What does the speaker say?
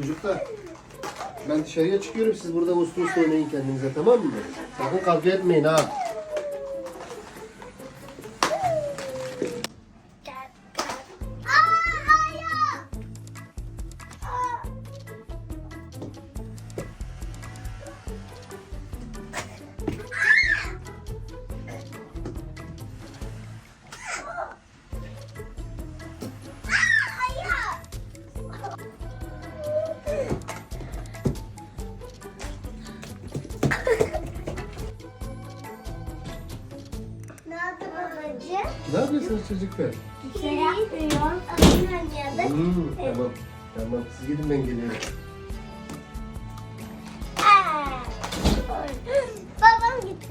Çocuklar ben dışarıya çıkıyorum siz burada uslu uslu oynayın kendinize tamam mı? Sakın kavga etmeyin ha. Babacığım. Ne yapıyorsunuz çocuklar? Bir şey yapmıyorum. Oyun oynuyorduk. Hmm, tamam. Tamam siz gidin ben geliyorum. Aa, Babam gitti.